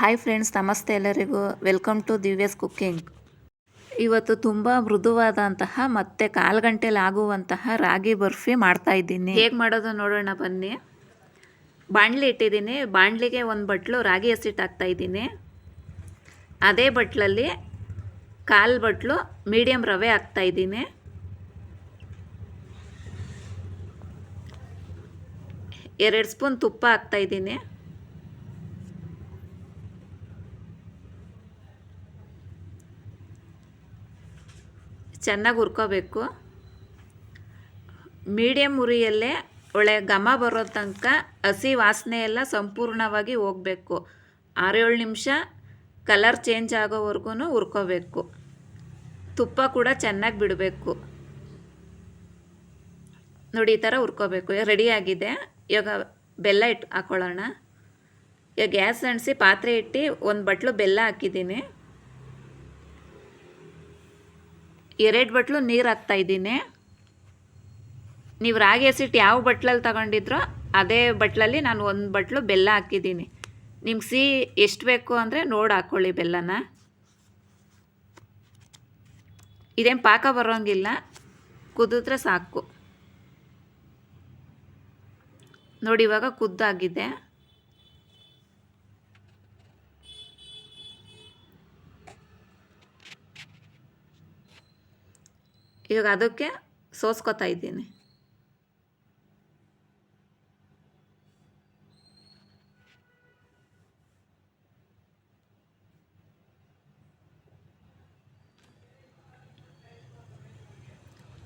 Hi friends ನಮಸ್ತೆ ಎಲ್ಲರಿಗೂ. Welcome to ದಿವ್ಯಸ್ cooking ಇವತ್ತು ತುಂಬ ಮೃದುವಾದಂತಹ, ಮತ್ತು ಕಾಲು ಗಂಟೆಲಿ ಆಗುವಂತಹ ರಾಗಿ ಬರ್ಫಿ ಮಾಡ್ತಾ ಇದ್ದೀನಿ. ಹೇಗೆ ಮಾಡೋದು ನೋಡೋಣ ಬನ್ನಿ. ಬಾಣಲಿ ಇಟ್ಟಿದ್ದೀನಿ. ಬಾಣಲಿಗೆ ಒಂದು ಬಟ್ಲು ರಾಗಿ ಹಸಿಟ್ಟು ಹಾಕ್ತಾ ಇದ್ದೀನಿ. ಅದೇ ಬಟ್ಲಲ್ಲಿ ಕಾಲು ಬಟ್ಲು ಮೀಡಿಯಮ್ ರವೆ ಹಾಕ್ತಾ ಇದ್ದೀನಿ. ಎರಡು ಸ್ಪೂನ್ ತುಪ್ಪ ಹಾಕ್ತಾ ಇದ್ದೀನಿ. ಚೆನ್ನಾಗಿ ಹುರ್ಕೋಬೇಕು. ಮೀಡಿಯಮ್ ಉರಿಯಲ್ಲೇ ಒಳ್ಳೆ ಘಮ ಬರೋ ತನಕ ಹಸಿ ವಾಸನೆ ಎಲ್ಲ ಸಂಪೂರ್ಣವಾಗಿ ಹೋಗಬೇಕು. ಆರೇಳು ನಿಮಿಷ ಕಲರ್ ಚೇಂಜ್ ಆಗೋವರೆಗೂ ಹುರ್ಕೋಬೇಕು. ತುಪ್ಪ ಕೂಡ ಚೆನ್ನಾಗಿ ಬಿಡಬೇಕು. ನೋಡಿ, ಈ ಥರ ಹುರ್ಕೋಬೇಕು. ರೆಡಿಯಾಗಿದೆ ಇವಾಗ ಬೆಲ್ಲ ಇಟ್ಟು ಹಾಕ್ಕೊಳ್ಳೋಣ ಈಗ ಗ್ಯಾಸ್ ಅಂಟಿಸಿ ಪಾತ್ರೆ ಇಟ್ಟು ಒಂದು ಬಟ್ಲು ಬೆಲ್ಲ ಹಾಕಿದ್ದೀನಿ. ಎರಡು ಬಟ್ಲು ನೀರು ಹಾಕ್ತಾ ಇದ್ದೀನಿ. ನೀವು ರಾಗಿ ಹಸಿಟ್ಟು ಯಾವ ಬಟ್ಲಲ್ಲಿ ತಗೊಂಡಿದ್ರೋ ಅದೇ ಬಟ್ಲಲ್ಲಿ ನಾನು ಒಂದು ಬಟ್ಲು ಬೆಲ್ಲ ಹಾಕಿದ್ದೀನಿ. ನಿಮ್ಗೆ ಸಿಹಿ ಎಷ್ಟು ಬೇಕು ಅಂದರೆ ನೋಡಿ ಹಾಕ್ಕೊಳ್ಳಿ ಬೆಲ್ಲನ. ಇದೇನು ಪಾಕ ಬರೋಂಗಿಲ್ಲ. ಕುದಿದ್ರೆ ಸಾಕು. ನೋಡಿ, ಇವಾಗ ಕುದ್ದಾಗಿದೆ. ಇವಾಗ ಅದಕ್ಕೆ ಸೋಸ್ಕೊತಾ ಇದ್ದೀನಿ.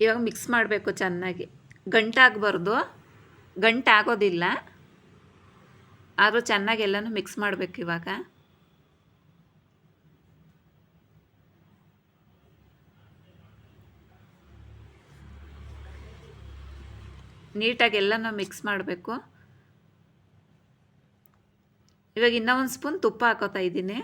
ಇವಾಗ ಮಿಕ್ಸ್ ಮಾಡಬೇಕು ಚೆನ್ನಾಗಿ. ಗಂಟಾಗಬಾರ್ದು. ಗಂಟಾಗೋದಿಲ್ಲ. ಆದರೂ ಚೆನ್ನಾಗಿ ಎಲ್ಲನೂ ಮಿಕ್ಸ್ ಮಾಡಬೇಕು ಇವಾಗ. ನೀಟಾಗಿ ಎಲ್ಲನೂ ಮಿಕ್ಸ್ ಮಾಡಬೇಕು. ಇವಾಗ ಇನ್ನೂ ಒಂದು ಸ್ಪೂನ್ ತುಪ್ಪ ಹಾಕೋತಾ ಇದ್ದೀನಿ.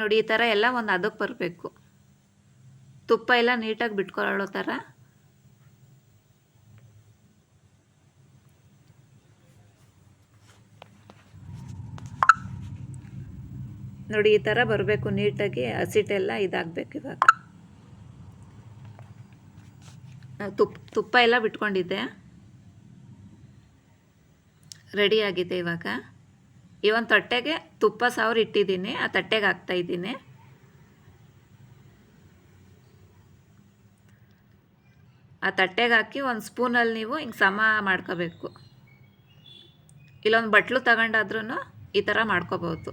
ನೋಡಿ, ಈ ಥರ ಎಲ್ಲ ಒಂದು ಅದಕ್ಕೆ ಬರಬೇಕು. ತುಪ್ಪ ಎಲ್ಲ ನೀಟಾಗಿ ಬಿಟ್ಕೊಳ್ಳೋ ಥರ. ನೋಡಿ, ಈ ಥರ ಬರಬೇಕು ನೀಟಾಗಿ ಹಸಿಟ್ಟೆಲ್ಲ ಇದಾಗಬೇಕು ಇವಾಗ. ತುಪ್ಪ ತುಪ್ಪ ಎಲ್ಲ ಬಿಟ್ಕೊಂಡಿದ್ದೆ. ರೆಡಿಯಾಗಿದೆ ಇವಾಗ. ಈ ಒಂದು ತಟ್ಟೆಗೆ ತುಪ್ಪ ಸಾವಿರ ಇಟ್ಟಿದ್ದೀನಿ, ಆ ತಟ್ಟೆಗೆ ಹಾಕ್ತಾಯಿದ್ದೀನಿ ಆ ತಟ್ಟೆಗೆ ಹಾಕಿ ಒಂದು ಸ್ಪೂನಲ್ಲಿ ನೀವು ಹಿಂಗೆ ಸಮ ಮಾಡ್ಕೋಬೇಕು. ಇಲ್ಲೊಂದು ಬಟ್ಲು ತಗೊಂಡಾದ್ರೂ ಈ ಥರ ಮಾಡ್ಕೋಬೋದು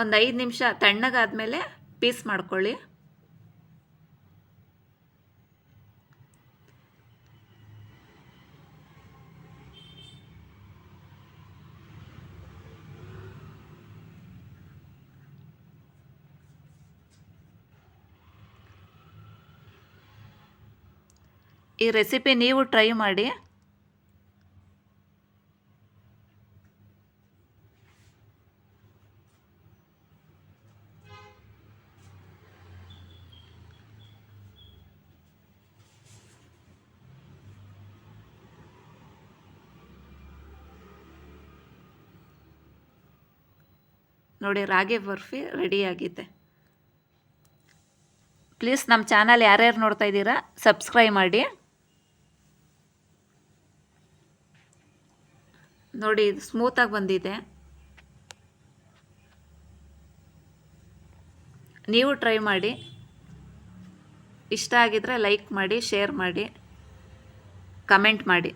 ಒಂದು ಐದು ನಿಮಿಷ ತಣ್ಣಗಾದಮೇಲೆ ಪೀಸ್ ಮಾಡ್ಕೊಳ್ಳಿ. ಈ ರೆಸಿಪಿ ನೀವು ಟ್ರೈ ಮಾಡಿ. ನೋಡಿ ರಾಗಿ ಬರ್ಫಿ ರೆಡಿಯಾಗಿದೆ ಪ್ಲೀಸ್ ನಮ್ಮ ಚಾನಲ್ ಯಾರ್ಯಾರು ನೋಡ್ತಾ ಇದ್ದೀರಾ ಸಬ್ಸ್ಕ್ರೈಬ್ ಮಾಡಿ. ನೋಡಿ ಇದು ಸ್ಮೂತಾಗಿ ಬಂದಿದೆ. ನೀವು ಟ್ರೈ ಮಾಡಿ. ಇಷ್ಟ ಆಗಿದ್ರೆ ಲೈಕ್ ಮಾಡಿ ಶೇರ್ ಮಾಡಿ ಕಮೆಂಟ್ ಮಾಡಿ.